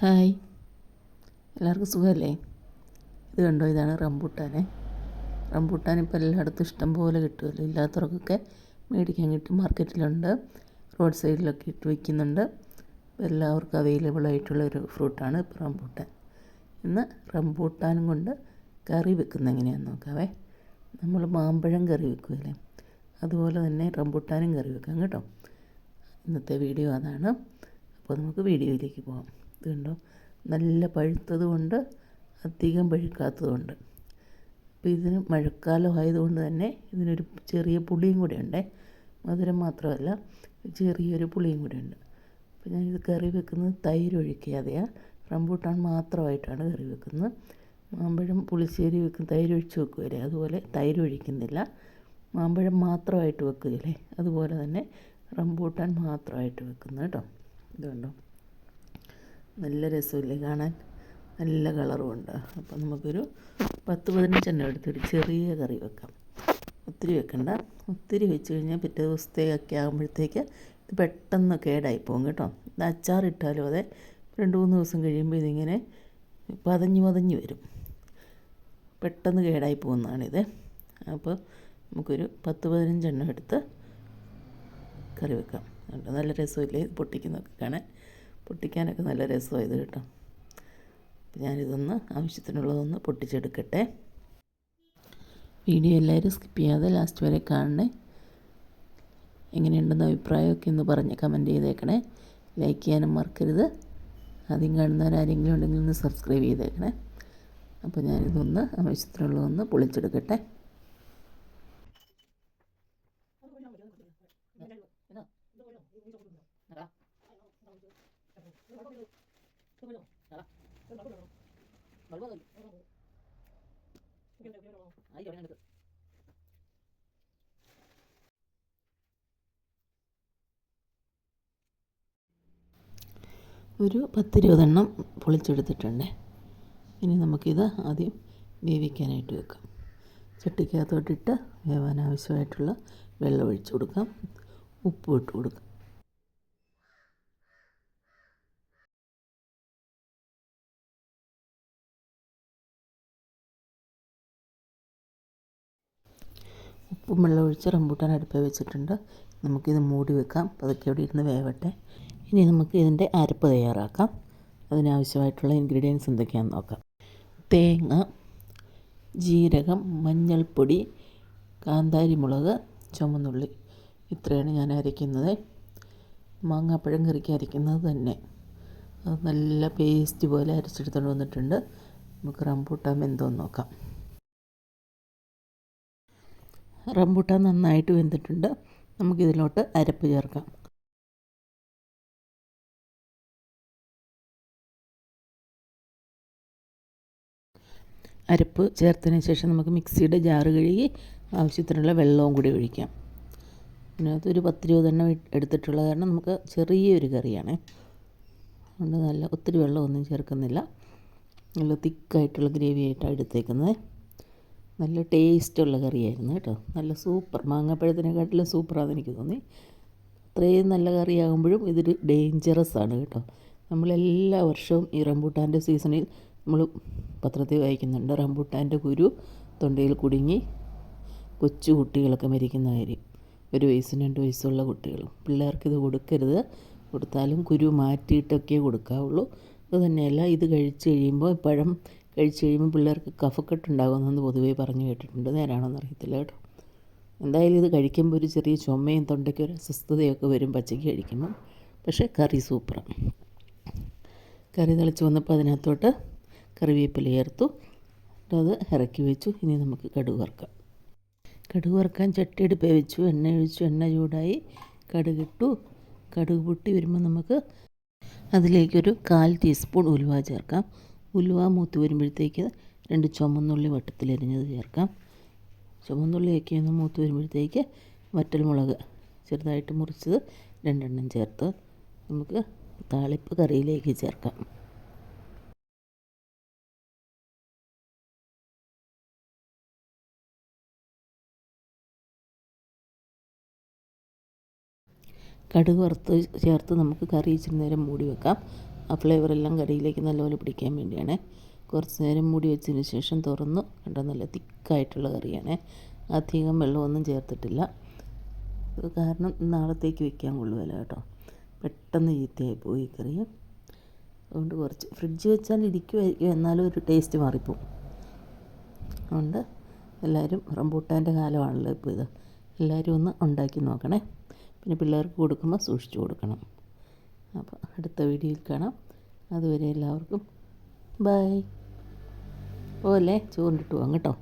Hi. എല്ലാവർക്കും സുഖമല്ലേ? ഇത് കണ്ടോ? ഇതാണ് റംബൂട്ടാനെ. റംബൂട്ടാൻ ഇപ്പോൾ എല്ലായിടത്തും ഇഷ്ടം പോലെ കിട്ടുമല്ലോ. ഇല്ലാത്തവർക്കൊക്കെ മേടിക്കാൻ കിട്ടും. മാർക്കറ്റിലുണ്ട്. റോഡ് സൈഡിലൊക്കെ ഇട്ട് വയ്ക്കുന്നുണ്ട് എല്ലാവർക്കും അവൈലബിൾ ആയിട്ടുള്ള ഒരു ഫ്രൂട്ടാണ് ഇപ്പോൾ റംബൂട്ടാൻ. ഇന്ന് റംബൂട്ടാനും കൊണ്ട് കറി വെക്കുന്നത് എങ്ങനെയാണെന്ന് നോക്കാവേ. നമ്മൾ മാമ്പഴം കറി വെക്കുമല്ലേ? അതുപോലെ തന്നെ റംബൂട്ടാനും കറി വെക്കാം കേട്ടോ. ഇന്നത്തെ വീഡിയോ അതാണ്. അപ്പോൾ നമുക്ക് വീഡിയോയിലേക്ക് പോകാം ഇത് കണ്ടോ? നല്ല പഴുത്തതുകൊണ്ട് അധികം പഴുക്കാത്തതുകൊണ്ട്. അപ്പോൾ ഇതിന് മഴക്കാലം ആയതുകൊണ്ട് തന്നെ ഇതിനൊരു ചെറിയ പുളിയും കൂടെ ഉണ്ടേ. മധുരം മാത്രമല്ല ചെറിയൊരു പുളിയും കൂടെ ഉണ്ട്. അപ്പോൾ ഞാനിത് കറി വെക്കുന്നത് തൈര് ഒഴിക്കാതെയാണ് റംബൂട്ടാൻ മാത്രമായിട്ടാണ് കറി വെക്കുന്നത്. മാമ്പഴം പുളിശ്ശേരി വെക്കും തൈര് വെക്കുമല്ലേ അതുപോലെ തൈര് ഒഴിക്കുന്നില്ല. മാമ്പഴം മാത്രമായിട്ട് വെക്കുകയല്ലേ? അതുപോലെ തന്നെ റംബൂട്ടാൻ മാത്രമായിട്ട് വെക്കുന്നു കേട്ടോ. ഇതുണ്ടോ? നല്ല രസമില്ലേ കാണാൻ? നല്ല കളറുമുണ്ട്. അപ്പം നമുക്കൊരു പത്ത് പതിനഞ്ചെണ്ണം എടുത്തൊരു ചെറിയ കറി വെക്കാം. ഒത്തിരി വെക്കണ്ട. ഒത്തിരി വെച്ച് കഴിഞ്ഞാൽ പിറ്റേ ദിവസത്തേക്കൊക്കെ ആകുമ്പോഴത്തേക്ക് ഇത് പെട്ടെന്ന് കേടായി പോകും കേട്ടോ. ഇത് അച്ചാറിട്ടാലും അതെ രണ്ട് മൂന്ന് ദിവസം കഴിയുമ്പോൾ ഇതിങ്ങനെ പതഞ്ഞ് പതഞ്ഞ് വരും. പെട്ടെന്ന് കേടായി പോകുന്നതാണിത്. അപ്പോൾ നമുക്കൊരു പത്ത് പതിനഞ്ചെണ്ണം എടുത്ത് കറി വെക്കാം. നല്ല രസമില്ലേ പൊട്ടിക്കുന്നതൊക്കെ കാണാൻ? പൊട്ടിക്കാനൊക്കെ നല്ല രസമായത് കേട്ടോ. അപ്പം ഞാനിതൊന്ന് ആവശ്യത്തിനുള്ളതൊന്ന് പൊട്ടിച്ചെടുക്കട്ടെ. വീഡിയോ എല്ലാവരും സ്കിപ്പ് ചെയ്യാതെ ലാസ്റ്റ് വരെ കാണണേ. എങ്ങനെയുണ്ടെന്ന് അഭിപ്രായമൊക്കെ ഒന്ന് പറഞ്ഞ് കമന്റ് ചെയ്തേക്കണേ. ലൈക്ക് ചെയ്യാനും മറക്കരുത്. ആദ്യം കാണുന്നവരാരെങ്കിലും ഉണ്ടെങ്കിൽ ഒന്ന് സബ്സ്ക്രൈബ് ചെയ്തേക്കണേ. അപ്പോൾ ഞാനിതൊന്ന് ആവശ്യത്തിനുള്ളതൊന്ന് പൊളിച്ചെടുക്കട്ടെ. ഒരു പത്തിരുപതെണ്ണം പൊളിച്ചെടുത്തിട്ടുണ്ട്. ഇനി നമുക്കിത് ആദ്യം വേവിക്കാനായിട്ട് വെക്കാം. ചട്ടിക്കകത്തോട്ടിട്ട് വേവാൻ ആവശ്യമായിട്ടുള്ള വെള്ളം ഒഴിച്ചു കൊടുക്കാം. ഉപ്പ് ഇട്ട് കൊടുക്കാം. ഉപ്പും വെള്ളം ഒഴിച്ച് റംബൂട്ടാൻ അടുപ്പേ വെച്ചിട്ടുണ്ട്. നമുക്കിത് മൂടി വെക്കാം. പതുക്കെ അവിടെ ഇരുന്ന് വേവട്ടെ. ഇനി നമുക്ക് ഇതിന്റെ അരപ്പ് തയ്യാറാക്കാം. അതിനാവശ്യമായിട്ടുള്ള ഇൻഗ്രീഡിയൻസ് എന്തൊക്കെയാണെന്ന് നോക്കാം. തേങ്ങ ജീരകം മഞ്ഞൾപ്പൊടി കാന്താരി മുളക് ചുമന്നുള്ളി. ഇത്രയാണ് ഞാൻ അരയ്ക്കുന്നത്. മാങ്ങാപ്പഴം കറിക്ക് അരയ്ക്കുന്നത് തന്നെ. അത് നല്ല പേസ്റ്റ് പോലെ അരച്ചെടുത്തുകൊണ്ട് വന്നിട്ടുണ്ട്. നമുക്ക് റംബൂട്ടാൻ എന്തോന്ന് നോക്കാം. റംബൂട്ടാൻ നന്നായിട്ട് വെന്തിട്ടുണ്ട്. നമുക്കിതിലോട്ട് അരപ്പ് ചേർക്കാം. അരപ്പ് ചേർത്തതിന് ശേഷം നമുക്ക് മിക്സിയുടെ ജാറ് കഴുകി ആവശ്യത്തിനുള്ള വെള്ളവും കൂടി ഒഴിക്കാം. അതിനകത്ത് ഒരു പത്തിരുപതെണ്ണം എടുത്തിട്ടുള്ള കാരണം നമുക്ക് ചെറിയൊരു കറിയാണ്. അതുകൊണ്ട് നല്ല ഒത്തിരി വെള്ളമൊന്നും ചേർക്കുന്നില്ല. നല്ല തിക്കായിട്ടുള്ള ഗ്രേവി ആയിട്ടാണ് എടുത്തേക്കുന്നത്. നല്ല ടേസ്റ്റുള്ള കറിയായിരുന്നു കേട്ടോ. നല്ല സൂപ്പർ. മാങ്ങാപ്പഴത്തിനെക്കാട്ടിലും സൂപ്പറാണെന്ന് എനിക്ക് തോന്നി. അത്രയും നല്ല കറിയാകുമ്പോഴും ഇതൊരു ഡേഞ്ചറസ് ആണ് കേട്ടോ. നമ്മളെല്ലാ വർഷവും ഈ റംബൂട്ടാന്റെ സീസണിൽ നമ്മൾ പത്രത്തിൽ വായിക്കുന്നുണ്ട്. റംബൂട്ടാന്റെ കുരു തൊണ്ടയിൽ കുടുങ്ങി കൊച്ചു കുട്ടികളൊക്കെ മരിക്കുന്ന കാര്യം. ഒരു വയസ്സും രണ്ട് വയസ്സുള്ള കുട്ടികളും. ഇത് കൊടുക്കരുത്. കൊടുത്താലും കുരു മാറ്റിയിട്ടൊക്കെ കൊടുക്കാവുള്ളൂ. അത് തന്നെയല്ല ഇത് കഴിച്ച് കഴിയുമ്പോൾ പഴം കഴിച്ച് കഴിയുമ്പോൾ പിള്ളേർക്ക് കഫക്കെട്ടുണ്ടാകുമെന്ന് പൊതുവേ പറഞ്ഞു കേട്ടിട്ടുണ്ട്. നേരാണോന്ന് അറിയത്തില്ല കേട്ടോ. എന്തായാലും ഇത് കഴിക്കുമ്പോൾ ഒരു ചെറിയ ചുമയും തൊണ്ടയ്ക്ക് ഒരു അസ്വസ്ഥതയൊക്കെ വരും പച്ചയ്ക്ക് കഴിക്കുമ്പം. പക്ഷേ കറി സൂപ്പറാണ് കറി തിളച്ച് വന്നപ്പോൾ അതിനകത്തോട്ട് കറിവേപ്പില ചേർത്തു. അത് ഇറക്കി വെച്ചു. ഇനി നമുക്ക് കടുക് വറുക്കാം. കടുക് വറുക്കാൻ ചട്ടിയെടുപ്പ് വെച്ചു. എണ്ണ ഒഴിച്ചു. എണ്ണ ചൂടായി കടുകിട്ടു കടുക് പൊട്ടി വരുമ്പോൾ നമുക്ക് അതിലേക്കൊരു കാൽ ടീസ്പൂൺ ഉലുവ ചേർക്കാം. ഉലുവ മൂത്ത് വരുമ്പോഴത്തേക്ക് രണ്ട് ചുമന്നുള്ളി വട്ടത്തിലരിഞ്ഞത് ചേർക്കാം. ചുമന്നുള്ളിയൊക്കെ ഒന്ന് മൂത്ത് വരുമ്പോഴത്തേക്ക് വറ്റൽമുളക് ചെറുതായിട്ട് മുറിച്ചത് രണ്ടെണ്ണം ചേർത്ത് നമുക്ക് താളിപ്പ് കറിയിലേക്ക് ചേർക്കാം. കടുക് വറുത്ത് ചേർത്ത് നമുക്ക് കറി ഇച്ചിരി നേരം മൂടി വെക്കാം. ആ ഫ്ലേവറെല്ലാം കറിയിലേക്ക് നല്ലപോലെ പിടിക്കാൻ വേണ്ടിയാണ്. കുറച്ച് നേരം മൂടി വെച്ചതിന് ശേഷം തുറന്നു. കണ്ട നല്ല തിക്കായിട്ടുള്ള കറിയാണ്. അധികം വെള്ളമൊന്നും ചേർത്തിട്ടില്ല. കാരണം നാളത്തേക്ക് വെക്കാൻ കൊള്ളുമല്ലോ കേട്ടോ. പെട്ടെന്ന് ചീത്തയായി പോയി കറി. അതുകൊണ്ട് കുറച്ച് ഫ്രിഡ്ജ് വെച്ചാൽ ഇരിക്കുമായിരിക്കും എന്നാലും ഒരു ടേസ്റ്റ് മാറിപ്പോവും. അതുകൊണ്ട് എല്ലാവരും റംബൂട്ടാന്റെ കാലമാണല്ലോ ഇപ്പോൾ ഇത്. എല്ലാവരും ഒന്ന് ഉണ്ടാക്കി നോക്കണേ. പിന്നെ പിള്ളേർക്ക് കൊടുക്കുമ്പോൾ സൂക്ഷിച്ചു കൊടുക്കണം. അപ്പോൾ അടുത്ത വീഡിയോയിൽ കാണാം. അതുവരെ എല്ലാവർക്കും ബൈ. പോലെ ചൂണ്ടിട്ട് പോകാം കേട്ടോ